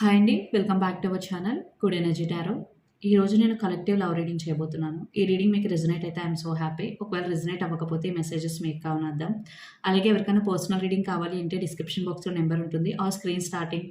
Hi అండి welcome back to our channel good energy tarot. ఈ రోజు నేను కలెక్టివ్ లవ్ రీడింగ్ చేయబోతున్నాను. ఈ రీడింగ్ మీకు రిజనేట్ అయితే ఐఎమ్ సో హ్యాపీ. ఒకవేళ రిజనేట్ అవ్వకపోతే మెసేజెస్ మీకు కావాలని అలాగే ఎవరికైనా పర్సనల్ రీడింగ్ కావాలి అంటే డిస్క్రిప్షన్ బాక్స్లో నెంబర్ ఉంటుంది. ఆ స్క్రీన్ స్టార్టింగ్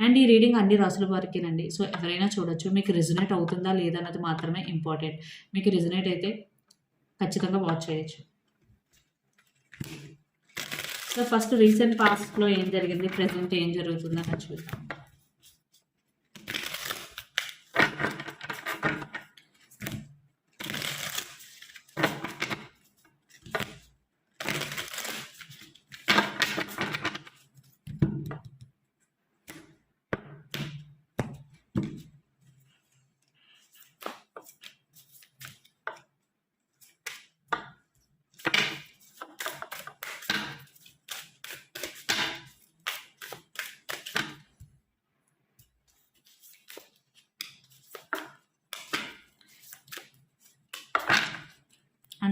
అండ్ ఈ రీడింగ్ అన్ని రాసుల వారికేనండి. సో ఎవరైనా చూడొచ్చు. మీకు రిజనేట్ అవుతుందా లేదా అన్నది మాత్రమే ఇంపార్టెంట్. మీకు రిజనేట్ అయితే ఖచ్చితంగా వాచ్ చేయొచ్చు. సో ఫస్ట్ రీసెంట్ పాస్ట్లో ఏం జరిగింది? ప్రజెంట్ ఏం జరుగుతుందని చూద్దాం.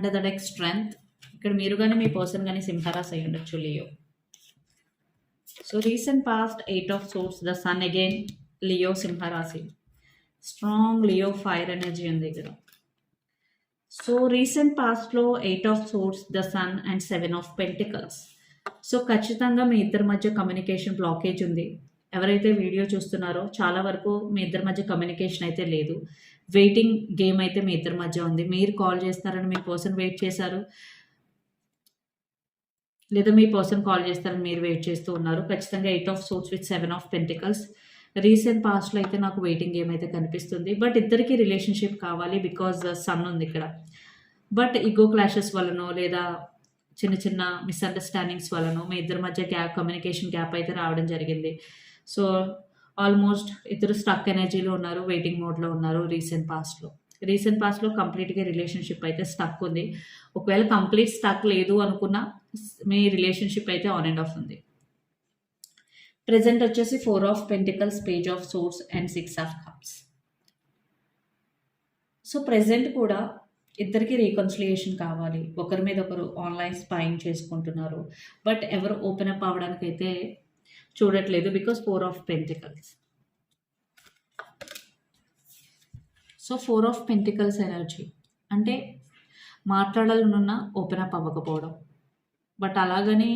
అండర్ ద డెక్ స్ట్రెంగ్త్ ఇక్కడ మీరు కానీ మీ పర్సన్ కానీ సింహరాస్ అయి ఉండొచ్చు Leo. So recent past eight of swords the sun again Leo సింహరాశి. స్ట్రాంగ్ లియో ఫైర్ ఎనర్జీ ఉంది ఇక్కడ. సో రీసెంట్ పాస్ట్లో eight of swords the sun and seven of pentacles so ఖచ్చితంగా మీ ఇద్దరి మధ్య కమ్యూనికేషన్ బ్లాకేజ్ ఉంది. ఎవరైతే వీడియో చూస్తున్నారో చాలా వరకు మీ ఇద్దరి మధ్య కమ్యూనికేషన్ అయితే లేదు. వెయిటింగ్ గేమ్ అయితే మీ ఇద్దరి మధ్య ఉంది. మీరు కాల్ చేస్తారని మీ పర్సన్ వెయిట్ చేశారు. లేదా మీ పర్సన్ కాల్ చేస్తారని మీరు వెయిట్ చేస్తూ ఉన్నారు. ఖచ్చితంగా eight of swords with seven of pentacles. Recent పాస్ట్లో అయితే నాకు వెయిటింగ్ గేమ్ అయితే కనిపిస్తుంది. బట్ ఇద్దరికి రిలేషన్షిప్ కావాలి బికాజ్ సన్ ఉంది ఇక్కడ. బట్ ఇగో క్లాషెస్ వలనో లేదా చిన్న చిన్న మిస్అండర్స్టాండింగ్స్ వలనో మీ ఇద్దరి మధ్య గ్యాప్ కమ్యూనికేషన్ గ్యాప్ అయితే రావడం జరిగింది. సో ఆల్మోస్ట్ ఇద్దరు స్టక్ ఎనర్జీలో ఉన్నారు వెయిటింగ్ మోడ్లో ఉన్నారు రీసెంట్ పాస్ట్లో రీసెంట్ పాస్ట్లో కంప్లీట్గా రిలేషన్షిప్ అయితే స్టక్ ఉంది. ఒకవేళ కంప్లీట్ స్టక్ లేదు అనుకున్నా మీ రిలేషన్షిప్ అయితే ఆన్ అండ్ ఆఫ్ ఉంది. ప్రజెంట్ వచ్చేసి four of pentacles page of swords and six of cups so present కూడా ఇద్దరికి రీకన్సిలియేషన్ కావాలి. ఒకరి మీద ఒకరు ఆన్లైన్ స్పైన్ చేసుకుంటున్నారు. బట్ ఎవరు ఓపెన్ అప్ అవ్వడానికి అయితే చూడట్లేదు because four of pentacles so four of pentacles energy అంటే మాట్లాడాలనున్న ఓపెన్ అప్ అవ్వకపోవడం. బట్ అలాగని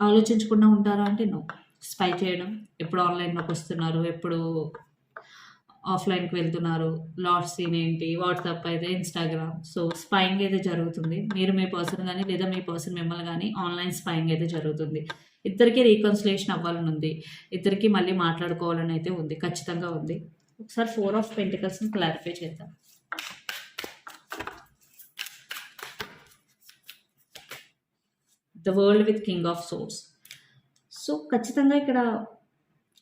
ఆలోచించకుండా ఉంటారా అంటే నో స్పై చేయడం. ఎప్పుడు ఆన్లైన్లోకి వస్తున్నారు? ఎప్పుడు ఆఫ్లైన్కి వెళ్తున్నారు. లాట్ సీన్ ఏంటి? వాట్సాప్ అయితే ఇన్స్టాగ్రామ్. సో స్పైయింగ్ అయితే జరుగుతుంది. మీరు మీ పర్సన్ కానీ లేదా మీ పర్సన్ మిమ్మల్ని కానీ ఆన్లైన్ స్పైయింగ్ అయితే జరుగుతుంది. ఇద్దరికి రీకన్సిలేషన్ అవ్వాలని ఉంది. ఇద్దరికి మళ్ళీ మాట్లాడుకోవాలని అయితే ఉంది. ఖచ్చితంగా ఉంది. ఒకసారి ఫోర్ ఆఫ్ పెంటికల్స్ని క్లారిఫై చేద్దాం. The world with king of swords. So ఖచ్చితంగా ఇక్కడ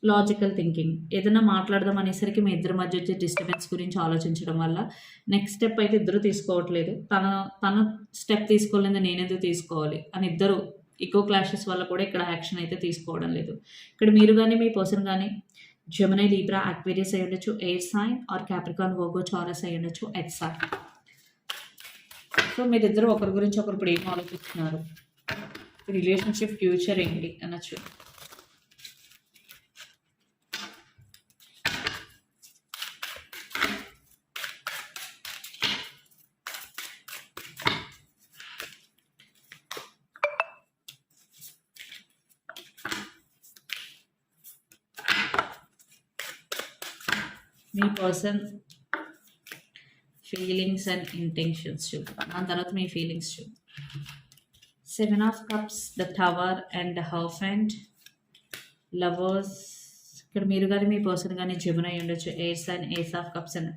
లాజికల్ థింకింగ్ ఏదైనా మాట్లాడదాం అనేసరికి మీ ఇద్దరి మధ్య వచ్చే డిస్టర్బెన్స్ గురించి ఆలోచించడం వల్ల నెక్స్ట్ స్టెప్ అయితే ఇద్దరు తీసుకోవట్లేదు. తన తన స్టెప్ తీసుకోలేదు నేనేదో తీసుకోవాలి? అని ఇద్దరు ఈకో క్లాషెస్ వల్ల కూడా ఇక్కడ యాక్షన్ అయితే తీసుకోవడం లేదు. ఇక్కడ మీరు కానీ మీ పర్సన్ కానీ జమునై లీబ్రా యాక్వేరియస్ అయి ఉండొచ్చు air sign or Capricorn Virgo Taurus అయి ఉండొచ్చు ఎట్ సైన్ సో మీరిద్దరు ఒకరి గురించి ఒకరు ఇప్పుడు ఏం ఆలోచిస్తున్నారు? రిలేషన్షిప్ ఫ్యూచర్ ఏంటి? అనొచ్చు. మీ పర్సన్ ఫీలింగ్స్ అండ్ ఇంటెన్షన్స్ చూద్దాం దాని తర్వాత మీ ఫీలింగ్స్ చూద్దాం seven of cups the tower and half and lovers ఇక్కడ మీరు కానీ మీ పర్సన్ కానీ జమున అయి ఉండొచ్చు. Aries and ace of cups and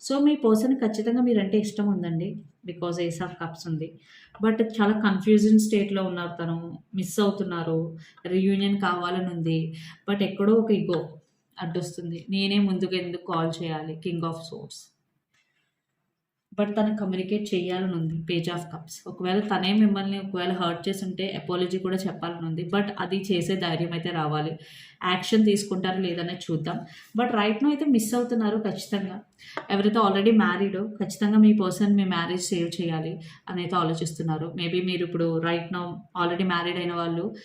so me person ఖచ్చితంగా మీరంటే ఇష్టం ఉందండి. బికాజ్ ఏస్ ఆఫ్ కప్స్ ఉంది. బట్ చాలా కన్ఫ్యూజన్ స్టేట్లో ఉన్నారు తను. మిస్ అవుతున్నారు. రీయూనియన్ కావాలని ఉంది. బట్ ఎక్కడో ఒక ఇగో అడ్డొస్తుంది. నేనే ముందుకు ఎందుకు కాల్ చేయాలి? King of swords. బట్ తను కమ్యూనికేట్ చేయాలని ఉంది. Page of cups. ఒకవేళ తనే మిమ్మల్ని ఒకవేళ హర్ట్ చేసి ఉంటే అపాలజీ కూడా చెప్పాలని ఉంది. బట్ అది చేసే ధైర్యం అయితే రావాలి. యాక్షన్ తీసుకుంటారో లేదనే చూద్దాం. బట్ రైట్ నో అయితే మిస్ అవుతున్నారు ఖచ్చితంగా. ఎవరైతే ఆల్రెడీ మ్యారీడో ఖచ్చితంగా మీ పర్సన్ మీ మ్యారేజ్ సేవ్ చేయాలి అని అయితే ఆలోచిస్తున్నారు. మేబీ మీరు ఇప్పుడు రైట్ నో ఆల్రెడీ మ్యారీడ్ అయిన వాళ్ళు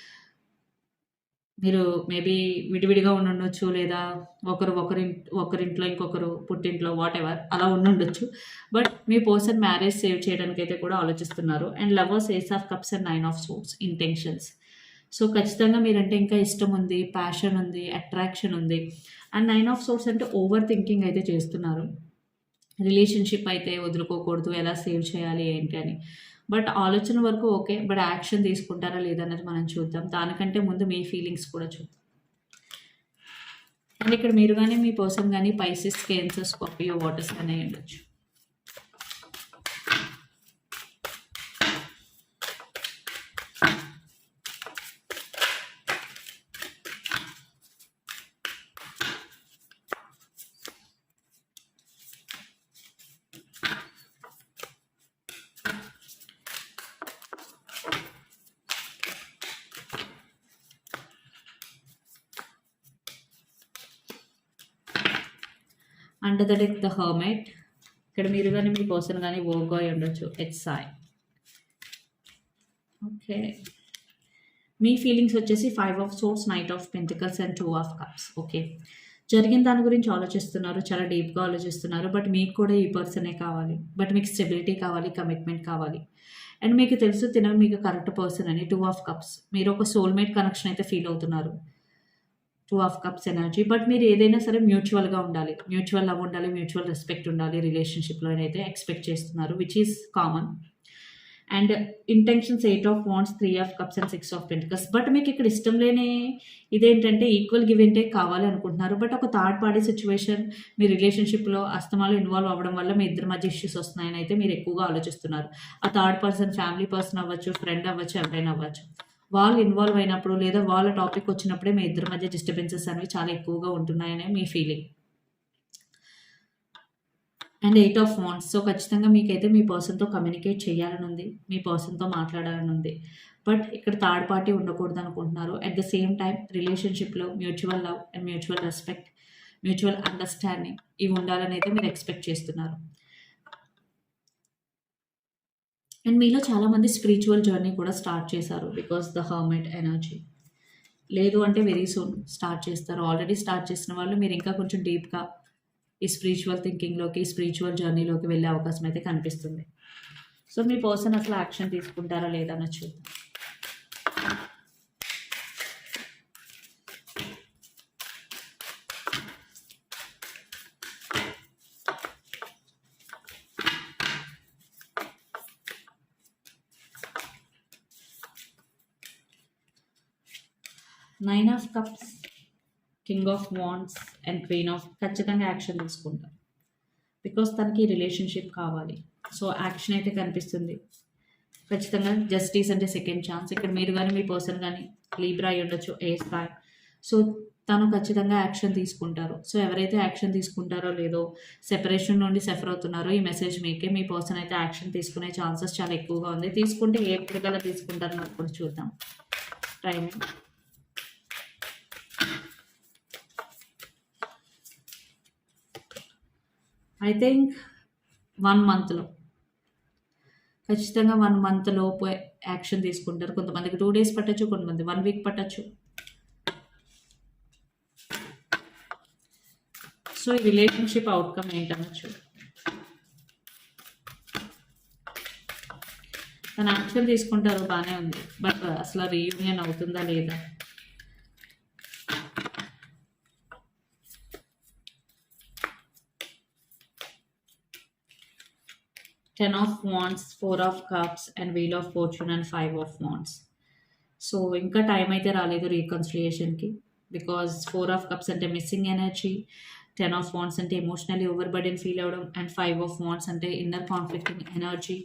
మీరు మేబీ విడివిడిగా ఉండుండొచ్చు లేదా ఒకరు ఒకరి ఒకరింట్లో ఇంకొకరు పుట్టింట్లో వాట్ ఎవర్ అలా ఉండుండొచ్చు. బట్ మీ పర్సన్ మ్యారేజ్ సేవ్ చేయడానికి అయితే కూడా ఆలోచిస్తున్నారు. And lovers ace of cups and nine of swords intentions so ఖచ్చితంగా మీరంటే ఇంకా ఇష్టం ఉంది ప్యాషన్ ఉంది అట్రాక్షన్ ఉంది. అండ్ నైన్ ఆఫ్ సోర్స్ అంటే ఓవర్ థింకింగ్ అయితే చేస్తున్నారు. రిలేషన్షిప్ అయితే వదులుకోకూడదు ఎలా సేవ్ చేయాలి ఏంటి అని. బట్ ఆలోచన వరకు ఓకే బట్ యాక్షన్ తీసుకుంటారా లేదన్నది మనం చూద్దాం. దానికంటే ముందు మీ ఫీలింగ్స్ కూడా చూద్దాం. అండ్ ఇక్కడ మీరు కానీ మీ పర్సన్ కానీ పైసెస్ కేన్సర్ స్కాపియో వాటర్స్ కానీ ఉండొచ్చు. Under the deck the hermit ఇక్కడ మీరు కానీ మీ పర్సన్ కానీ ఓగో అయి ఉండొచ్చు. హెచ్ఐ ఓకే మీ ఫీలింగ్స్ వచ్చేసి five of swords knight of pentacles and two of cups okay జరిగిన దాని గురించి ఆలోచిస్తున్నారు చాలా డీప్గా ఆలోచిస్తున్నారు బట్ మీకు కూడా ఈ పర్సనే కావాలి? బట్ మీకు స్టెబిలిటీ కావాలి కమిట్మెంట్ కావాలి. అండ్ మీకు తెలుసు తిన మీకు కరెక్ట్ పర్సన్ అని టూ ఆఫ్ కప్స్ మీరు ఒక సోల్మేట్ కనెక్షన్ అయితే ఫీల్ అవుతున్నారు. Two of cups energy but మీరు ఏదైనా సరే మ్యూచువల్గా ఉండాలి. మ్యూచువల్ లవ్ ఉండాలి మ్యూచువల్ రెస్పెక్ట్ ఉండాలి రిలేషన్షిప్లో అయితే ఎక్స్పెక్ట్ చేస్తున్నారు which is common and intentions eight of wands three of cups and six of pentacles but మీకు ఇక్కడ ఇష్టం లేని ఇదేంటంటే ఈక్వల్ గివ్ అండ్ టేక్ కావాలి అనుకుంటున్నారు. బట్ ఒక థర్డ్ పార్టీ సిచ్యువేషన్ మీ రిలేషన్షిప్లో అస్తమాలు ఇన్వాల్వ్ అవ్వడం వల్ల మీ ఇద్దరి మధ్య ఇష్యూస్ వస్తున్నాయని అయితే మీరు ఎక్కువగా ఆలోచిస్తున్నారు. ఆ థర్డ్ పర్సన్ ఫ్యామిలీ పర్సన్ అవ్వచ్చు ఫ్రెండ్ అవ్వచ్చు ఎవరైనా అవ్వచ్చు. వాళ్ళు ఇన్వాల్వ్ అయినప్పుడు లేదా వాళ్ళ టాపిక్ వచ్చినప్పుడే మీ ఇద్దరి మధ్య డిస్టర్బెన్సెస్ అనేవి చాలా ఎక్కువగా ఉంటున్నాయనే మీ feeling and eight of wands so ఖచ్చితంగా మీకైతే మీ పర్సన్తో కమ్యూనికేట్ చేయాలని ఉంది మీ పర్సన్తో మాట్లాడాలని ఉంది బట్ ఇక్కడ థర్డ్ పార్టీ ఉండకూడదు అనుకుంటున్నారు. అట్ ద సేమ్ టైం రిలేషన్షిప్లో mutual love and mutual respect mutual understanding ఇవి ఉండాలని అయితే మీరు ఎక్స్పెక్ట్ చేస్తున్నారు. అండ్ మీలో చాలామంది స్పిరిచువల్ జర్నీ కూడా స్టార్ట్ చేశారు బికాస్ ద హర్మెట్ ఎనర్జీ లేదు అంటే వెరీ సూన్ స్టార్ట్ చేస్తారు. ఆల్రెడీ స్టార్ట్ చేసిన వాళ్ళు మీరు ఇంకా కొంచెం డీప్గా ఈ స్పిరిచువల్ థింకింగ్లోకి స్పిరిచువల్ జర్నీలోకి వెళ్ళే అవకాశం అయితే కనిపిస్తుంది. సో మీ పర్సన్ అసలు యాక్షన్ తీసుకుంటారా లేదా అని చూద్దాం. Nine of cups king of wands and queen of ఖచ్చితంగా యాక్షన్ తీసుకుంటాం. బికాస్ తనకి రిలేషన్షిప్ కావాలి. సో యాక్షన్ అయితే కనిపిస్తుంది. ఖచ్చితంగా జస్టిస్ అంటే సెకండ్ ఛాన్స్ ఇక్కడ మీరు కానీ మీ పర్సన్ కానీ లీబ్రా అయి ఉండొచ్చు ఏ బాయ్ సో తను ఖచ్చితంగా యాక్షన్ తీసుకుంటారు. సో ఎవరైతే యాక్షన్ తీసుకుంటారో లేదో సెపరేషన్ నుండి సఫర్ అవుతున్నారో ఈ మెసేజ్ మీకే మీ పర్సన్ అయితే యాక్షన్ తీసుకునే ఛాన్సెస్ చాలా ఎక్కువగా ఉంది తీసుకుంటే ఏ విధంగా తీసుకుంటారో నాకు కూడా చూద్దాం. టైమింగ్ ఐ థింక్ వన్ మంత్లో ఖచ్చితంగా వన్ మంత్ లోపు యాక్షన్ తీసుకుంటారు. కొంతమందికి టూ డేస్ పట్టచ్చు కొంతమంది వన్ వీక్ పట్టచ్చు. సో ఈ రిలేషన్షిప్ అవుట్కమ్ ఏంటనొచ్చు తను యాక్షన్ తీసుకుంటారు బాగానే ఉంది. బట్ అసలు రీయూనియన్ అవుతుందా లేదా? Ten of wands four of cups and wheel of fortune and five of wands so ఇంకా టైం అయితే రాలేదు రీకన్సిలియేషన్కి బికాజ్ ఫోర్ ఆఫ్ కప్స్ అంటే missing energy ten of wands అంటే ఎమోషనల్లీ ఓవర్ బర్డెన్ ఫీల్ అవ్వడం అండ్ ఫైవ్ ఆఫ్ వాండ్స్ అంటే inner conflicting energy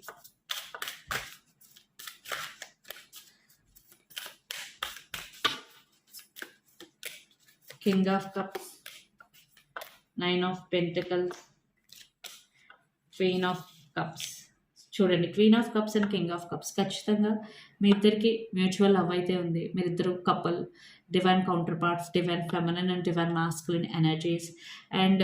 king of cups nine of pentacles queen of cups. చూడండి queen of cups and king of cups ఖచ్చితంగా మీ ఇద్దరికి mutual love అయితే ఉంది. మీరిద్దరు couple divine counter parts divine feminine and divine masculine energies and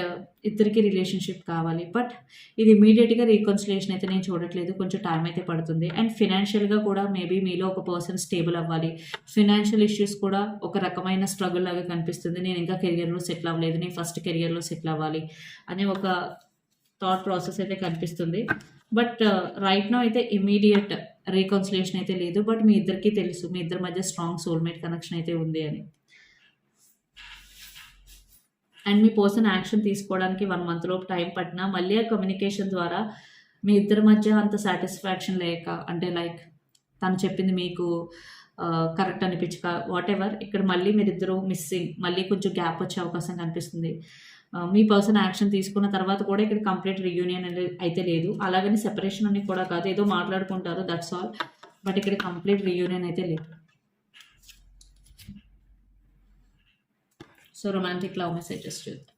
ఇద్దరికి relationship కావాలి. But ఇది ఇమీడియట్గా రీకన్సిలేషన్ అయితే నేను చూడట్లేదు. కొంచెం టైం అయితే పడుతుంది. అండ్ ఫినాన్షియల్గా కూడా మేబీ మీలో ఒక పర్సన్ స్టేబుల్ అవ్వాలి. ఫినాన్షియల్ ఇష్యూస్ కూడా ఒక రకమైన స్ట్రగుల్ లాగా కనిపిస్తుంది. నేను ఇంకా కెరియర్లో సెటిల్ అవ్వలేదు. నేను ఫస్ట్ కెరియర్లో సెటిల్ అవ్వాలి. అనే ఒక థాట్ ప్రాసెస్ అయితే కనిపిస్తుంది. బట్ రైట్ నో అయితే ఇమీడియట్ రీకన్సిలేషన్ అయితే లేదు. బట్ మీ ఇద్దరికి తెలుసు మీ ఇద్దరి మధ్య స్ట్రాంగ్ సోల్మేట్ కనెక్షన్ అయితే ఉంది అని. అండ్ మీ పర్సన్ యాక్షన్ తీసుకోవడానికి వన్ మంత్ లోపు టైం పట్టినా మళ్ళీ ఆ కమ్యూనికేషన్ ద్వారా మీ ఇద్దరి మధ్య అంత సాటిస్ఫాక్షన్ లేక అంటే లైక్ తను చెప్పింది మీకు uh, కరెక్ట్ అనిపించక వాట్ ఎవర్ ఇక్కడ మళ్ళీ మీరిద్దరూ మిస్సింగ్ మళ్ళీ కొంచెం గ్యాప్ వచ్చే అవకాశం కనిపిస్తుంది. మీ పర్సన్ యాక్షన్ తీసుకున్న తర్వాత కూడా ఇక్కడ కంప్లీట్ రియూనియన్ అయితే లేదు. అలాగని సెపరేషన్ అని కూడా కాదు. ఏదో మాట్లాడుకుంటారు దట్స్ ఆల్ బట్ ఇక్కడ కంప్లీట్ రియూనియన్ అయితే లేదు. సో రొమాంటిక్ లవ్ మెసేజెస్ చూద్దాం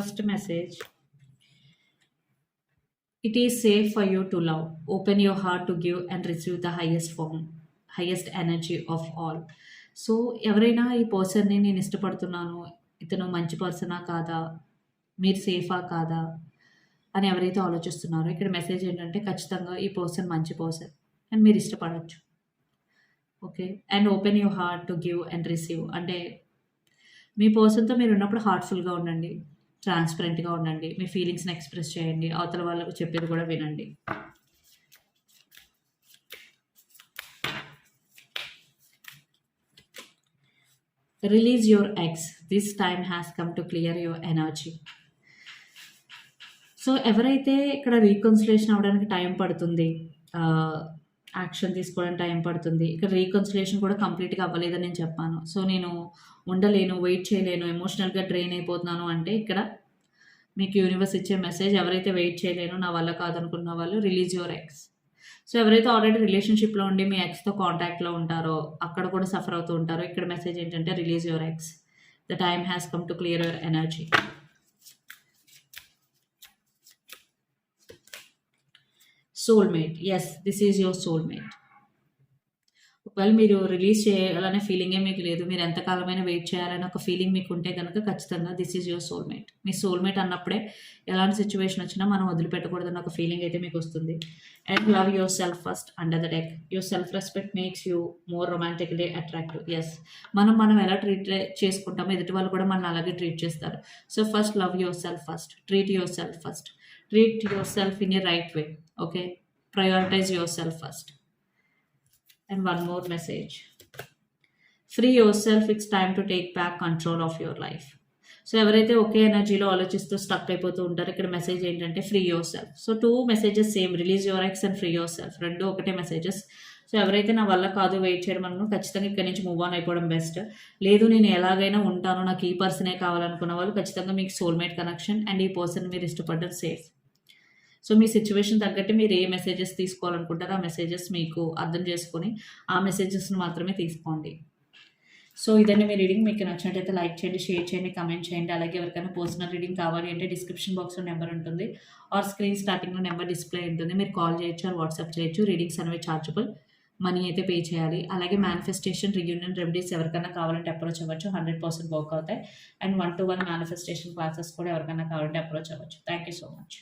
First message. It is safe for you to love. Open your heart to give and receive the highest form, highest energy of all. So ఎవరైనా ఈ పర్సన్ని నేను ఇష్టపడుతున్నాను ఇతను మంచి పర్సనా కాదా మీరు సేఫా కాదా అని ఎవరైతే ఆలోచిస్తున్నారో ఇక్కడ మెసేజ్ ఏంటంటే ఖచ్చితంగా ఈ పర్సన్ మంచి పర్సన్ అండ్ మీరు ఇష్టపడవచ్చు okay and open your heart to give and receive అంటే మీ పర్సన్తో మీరు ఉన్నప్పుడు హార్ట్ఫుల్గా ఉండండి. ట్రాన్స్పరెంట్గా ఉండండి. మీ ఫీలింగ్స్ని ఎక్స్ప్రెస్ చేయండి. అవతల వాళ్ళకు చెప్పేది కూడా వినండి. Release your exes this time has come to clear your energy so ఎవరైతే ఇక్కడ రీకన్సిలేషన్ అవ్వడానికి టైం పడుతుంది యాక్షన్ తీసుకోవడానికి టైం పడుతుంది. ఇక్కడ రీకన్సిలేషన్ కూడా కంప్లీట్గా అవ్వలేదని నేను చెప్పాను. సో నేను ఉండలేను వెయిట్ చేయలేను ఎమోషనల్గా డ్రైన్ అయిపోతున్నాను అంటే ఇక్కడ మీకు యూనివర్స్ ఇచ్చే మెసేజ్ ఎవరైతే వెయిట్ చేయలేను నా వల్ల కాదనుకున్న వాళ్ళు రిలీజ్ యువర్ ఎక్స్. సో ఎవరైతే ఆల్రెడీ రిలేషన్షిప్లో ఉండి మీ ఎక్స్తో కాంటాక్ట్లో ఉంటారో అక్కడ కూడా సఫర్ అవుతూ ఉంటారో ఇక్కడ మెసేజ్ ఏంటంటే release your ex. The time has come to clear your energy. Soulmate yes this is your soulmate ఒకవేళ మీరు రిలీజ్ చేయాలనే ఫీలింగే మీకు లేదు మీరు ఎంతకాలమైనా వెయిట్ చేయాలనే ఒక ఫీలింగ్ మీకు ఉంటే కనుక ఖచ్చితంగా దిస్ ఈజ్ యువర్ సోల్మేట్ మీ సోల్మేట్ అన్నప్పుడే ఎలాంటి సిచ్యువేషన్ వచ్చినా మనం వదిలిపెట్టకూడదన్న ఒక ఫీలింగ్ అయితే మీకు వస్తుంది. And love yourself first under the deck yourself respect makes you more romantically attractive yes మనం మనం ఎలా ట్రీట్ చేసుకుంటామో ఎదుటి వాళ్ళు కూడా మనం అలాగే ట్రీట్ చేస్తారు. So first love yourself first treat yourself first treat yourself in a right way okay prioritize yourself first and one more message. Free yourself it's time to take back control of your life so ఎవరైతే ఒకే ఎనర్జీలో ఆలోచిస్తూ stuck అయిపోతూ ఉంటారో ఇక్కడ message ఏంటంటే free yourself so two messages same release your ex and free yourself రెండు ఒకటే మెసేజెస్ సో ఎవరైతే నా వల్ల కాదు వెయిట్ చేయడం అనుకున్నా ఖచ్చితంగా ఇక్కడ నుంచి మూవ్ ఆన్ అయిపోవడం బెస్ట్ లేదు నేను ఎలాగైనా ఉంటాను నాకు ఈ పర్సనే కావాలనుకున్న వాళ్ళు ఖచ్చితంగా మీకు సోల్మేట్ కనెక్షన్ అండ్ ఈ పర్సన్ మీరు ఇష్టపడడం సేఫ్ సో మీ సిచ్యువేషన్ తగ్గట్టు మీరు ఏ మెసేజెస్ తీసుకోవాలనుకుంటారో ఆ మెసేజెస్ మీకు అర్థం చేసుకొని ఆ మెసేజెస్ని మాత్రమే తీసుకోండి. సో ఇదండి మీ రీడింగ్ మీకు నచ్చినట్టయితే లైక్ చేయండి షేర్ చేయండి కమెంట్ చేయండి. అలాగే ఎవరికైనా పర్సనల్ రీడింగ్ కావాలి అంటే డిస్క్రిప్షన్ బాక్స్లో నెంబర్ ఉంటుంది ఆర్ స్క్రీన్ స్టార్టింగ్లో నెంబర్ డిస్ప్లే ఉంటుంది. మీరు కాల్ చేయొచ్చు ఆర్ వాట్సాప్ చేయొచ్చు. రీడింగ్స్ అనేవి చార్జబుల్ మనీ అయితే పే చేయాలి. అలాగే మేనిఫెస్టేషన్ రియూనియన్ రెమెడీస్ ఎవరికైనా కావాలంటే అప్రోచ్ అవ్వచ్చు. హండ్రెడ్ పర్సెంట్ వర్క్ అవుతాయి. And one to one manifestation classes కూడా ఎవరికైనా కావాలంటే అప్రోచ్ అవ్వచ్చు. Thank you so much